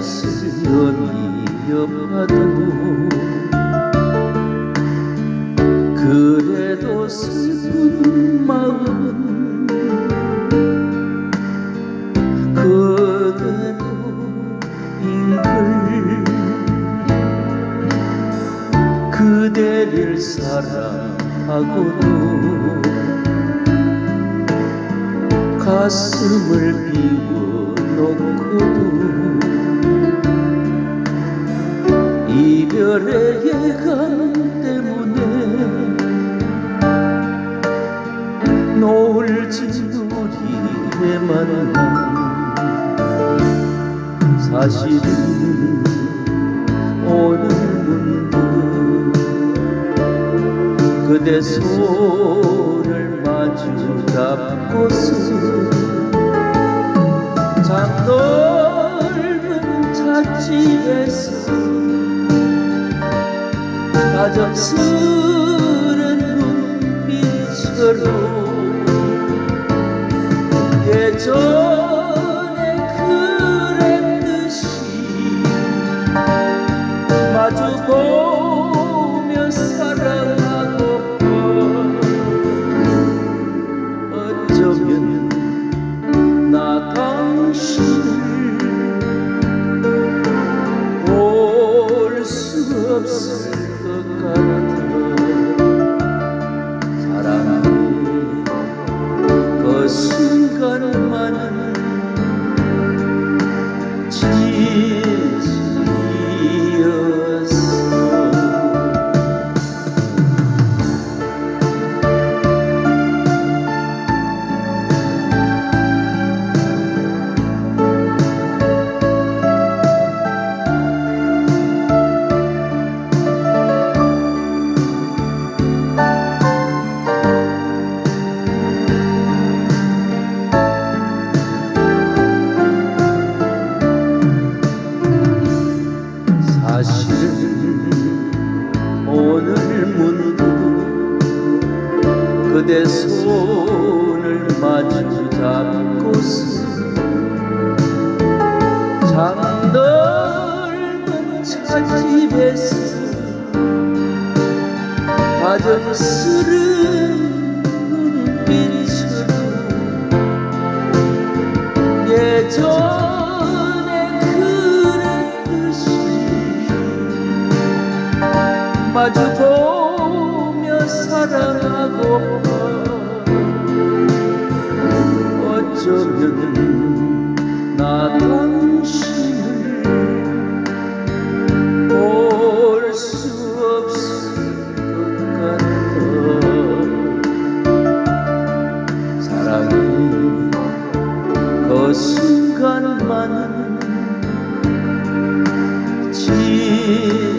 지금이 여파도 그래도 슬픈 마음은 그대로인걸 그대를 사랑하고도 가슴을 비워놓고도 별의 예감 때문에 노을 진 우리의 만남 사실은 오늘 문득 그대 손을 마주 잡고서 참 넓은 찻집에서 다정스런 눈빛으로 예전에 그랬듯이 마주보 Good. 그대 손을 마주 잡고서 장넓은 찻집에서 다정스런 눈빛으로 예전에 그랬듯이 마주 You.